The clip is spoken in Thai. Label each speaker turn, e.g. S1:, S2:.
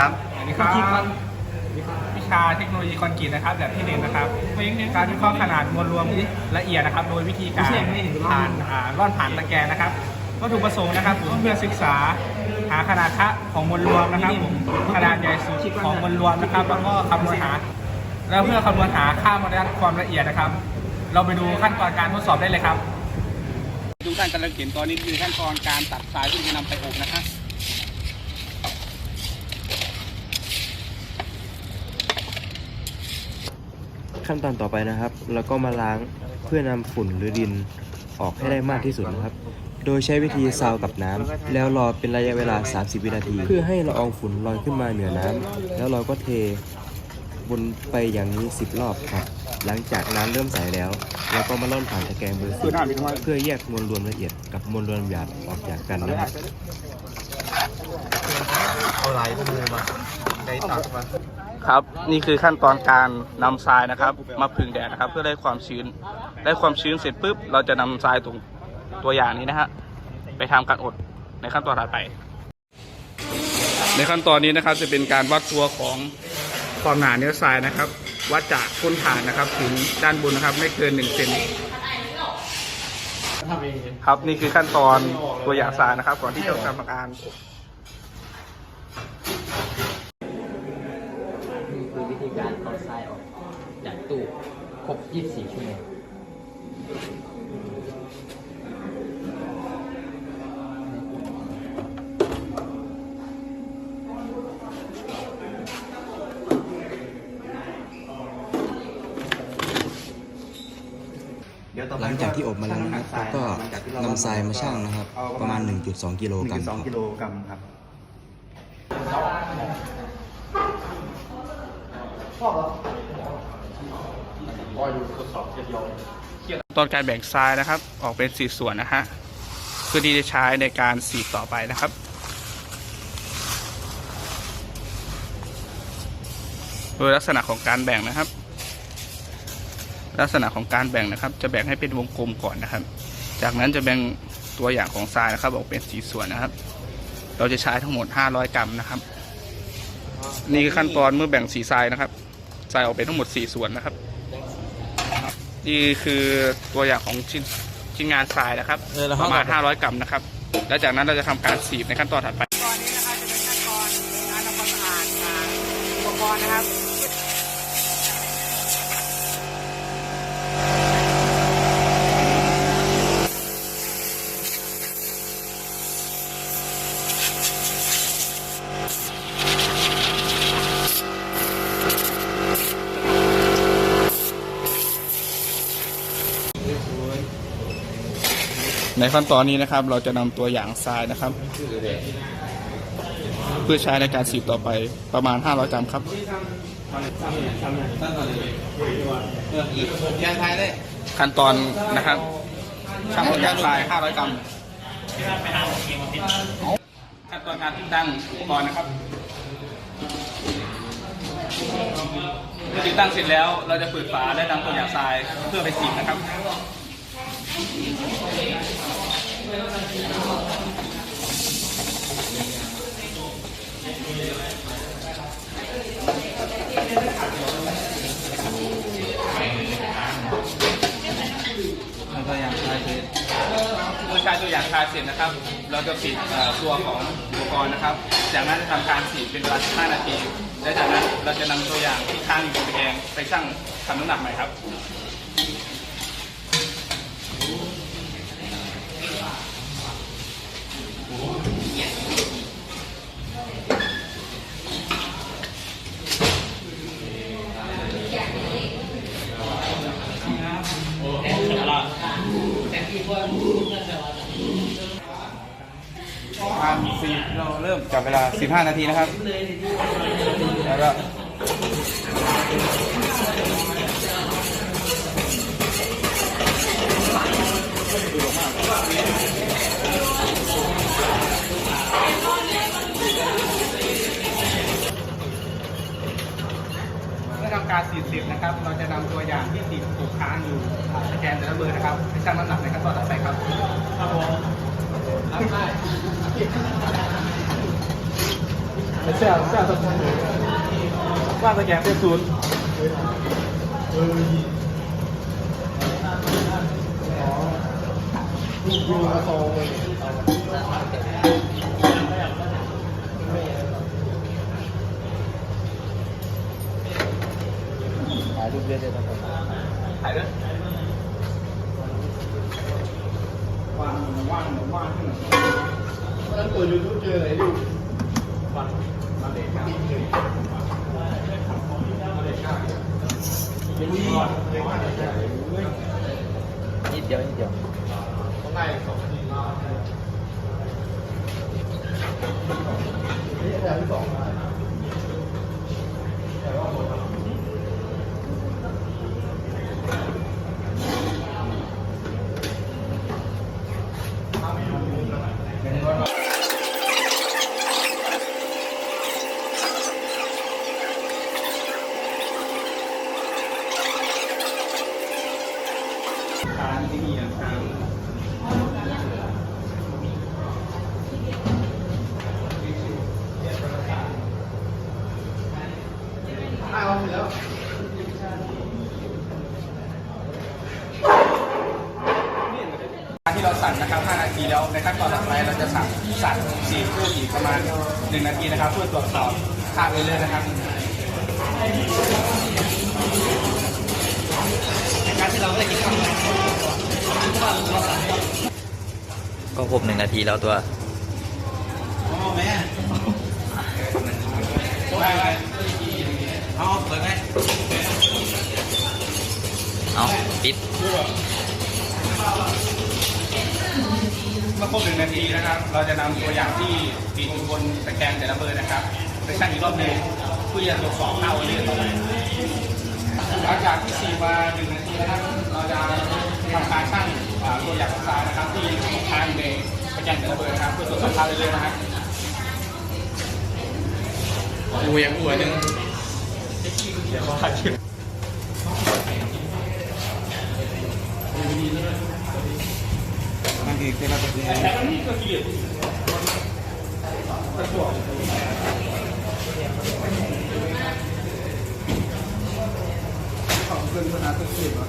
S1: ครับ
S2: สวัสดีครับวิชาเทคโนโลยีคอนกรีตนะครับแบบที่หนึ่งนะครับการวิเคราะห์ขนาดมวลรวมละเอียดนะครับ โดยวิธีการผ่านอ่าร่อนผ่านตะแกรงนะครับวัตถุประสงค์นะครับเพื่อศึกษาหาขนาดคะของมวลรวมนะครับผมขนาดใหญ่สุดของมวลรวมนะครับ แล้วก็คำนวณหา แล้วเพื่อคำนวณหาค่ามาตรฐานความละเอียดนะครับ เราไปดูขั้นตอนการทดสอบได้เลยครับ
S3: ทุกท่านกำลังเห็นตอนนี้คือขั้นตอนการตัดสายที่จะนำไปอบนะครับ
S1: ขั้นตอนต่อไปนะครับเราก็มาล้างเพื่อนำฝุ่นหรือดินออกให้ได้มากที่สุดนะครับ โดยใช้วิธีซาวกับน้ำแล้วรอเป็นระยะเวลา 30 วินาที เพื่อให้ละอองฝุ่นลอยขึ้นมาเหนือน้ำแล้วเราก็เทบนไปอย่างนี้ 10 รอบครับ หลังจากน้ำเริ่มใสแล้วเราก็มาล่อนผ่านตะแกรงเบอร์สิเพื่อแยกมวลรวมละเอียดกับมวลรวมหยาบออกจากกันนะครับ
S4: เอาไหลมือมาใจตักมา
S3: ครับ นี่คือขั้นตอนการนำทรายนะครับ มาผึ่งแดดนะครับ เพื่อได้ความชื้น ได้ความชื้นเสร็จปุ๊บ เราจะนำทรายตรงตัวอย่างนี้นะฮะไปทำการอดในขั้นตอนถัดไป ในขั้นตอนนี้นะครับจะเป็นการวัดตัวของความหนาเนื้อทรายนะครับ วัดจากก้นฐานนะครับ ถึงด้านบนนะครับ ไม่เกิน1เซนครับนี่คือขั้นตอนตัวอย่างทรายนะครับ ก่อนที่จะทำการ
S5: นี่คือวิธีการเอาทรายออกจากตู้ค รบ 24 ชั่วโมง
S1: หลังจากที่อบมาแล้วนะครับเราก็นำทรายมาชั่งนะครับ ประมาณ 1.2 กิโลกรัมครับ
S4: 1.2กิโลกรัมครับ
S3: ตอนการแบ่งทรายนะครับ ออกเป็นสี่ส่วนนะฮะเพื่อที่จะใช้ในการสีต่อไปนะครับโดยลักษณะของการแบ่งนะครับ ลักษณะของการแบ่งนะครับ จะแบ่งให้เป็นวงกลมก่อนนะครับ จากนั้นจะแบ่งตัวอย่างของทรายนะครับออกเป็นสีส่วนนะครับ เราจะใช้ทั้งหมด 500 กรัมนะครับ นี่คือขั้นตอนเมื่อแบ่งสีทรายนะครับทรายออกเป็นทั้งหมด 4 ส่วนนะครับ นี่คือตัวอย่างของชิ้นชิ้นงานทรายนะครับประมาณ500กรัมนะครับ แล้วจากนั้นเราจะทำการสีบในขั้นตอนถัดไป
S2: ตอนนี้นะครับจะเป็นขั้นตอนการทำความสะอาดอ่าอุปกรณ์นะครับ
S3: ในขั้นตอนนี้นะครับ เราจะนำตัวอย่างทรายนะครับ เพื่อใช้ในการสีบต่อไปประมาณ 500 กรัมครับขั้นตอนนะครับช่างตัวอย่างทราย 500 กรัมขั้นตอนการติดตั้งอุปกรณ์นะครับเมื่อติดตั้งเสร็จแล้วเราจะเปิดฝาและนำตัวอย่างทรายเพื่อไปสีบนะครับ ตัวอย่างทาเสร็จเมื่อใช้ตัวอย่างทาเสร็จนะครับ เราจะปิดเอ่อตัวของอุปกรณ์นะครับ จากนั้นจะทำการสีเป็นเวลา15นาที และจากนั้นเราจะนำตัวอย่างที่ค้างอยู่บนตะแกรงไปชั่งทำน้ำหนักใหม่ครับ การสีเราเริ่มจับเวลา 15 นาทีนะครับ แล้วก็เมื่อทำการสีดเสร็จนะครับ เราจะนำตัวอย่างที่ติดถูกค้างอยู่สแกนแต่ละเบอร์นะครับไปชั่งน้ำหนักในขั้นตอนต่อไปครับครับผมรับถ่ายด้ วันมาเด็กครับมาเด็กครับยังมีก่อนเด็กมากเลย
S5: นิดเดียวนิดเดียว
S3: ต้องได้สองทีนี่แต่ที่สองทานที่นี่ทานเอาเสร็จแล้ว ที่เราสั่นนะครับ5นาทีแล้วในขั้นตอนต่อไปเราจะสั่นสั่นสีคู่อีกประมาณ 1 นาทีนะครับ เพื่อตรวจสอบค่าไปเรื่อยๆนะครับ ก็
S5: ครบหนึ่งนาทีแล้วตัว
S3: อ๋อแม่ไปไปเอาเปิดไหม
S5: เอาปิด
S3: เมื่อครบหนึ่งนาทีนะครับ เราจะนำตัวอย่างที่ติดอยู่บนตะแกรงแต่ละเบอร์นะครับไปชั่งอีกรอบหนึ่งเพื่อจะตรวจสอบค่าเลี้ยงต่อไปหลังจากที่สี่มาหนึ่ง นะครับเราจะทำการชั่งตัวอย่างของสายนะครับ ที่ทางในตะแกรงแต่ละเบอร์นะครับเพื่อตรวจสอบค่าเรื่อยๆนะครับอูยังอูยังเดี๋ยวว่า ของเพื่อนคณะตะเกียบอะ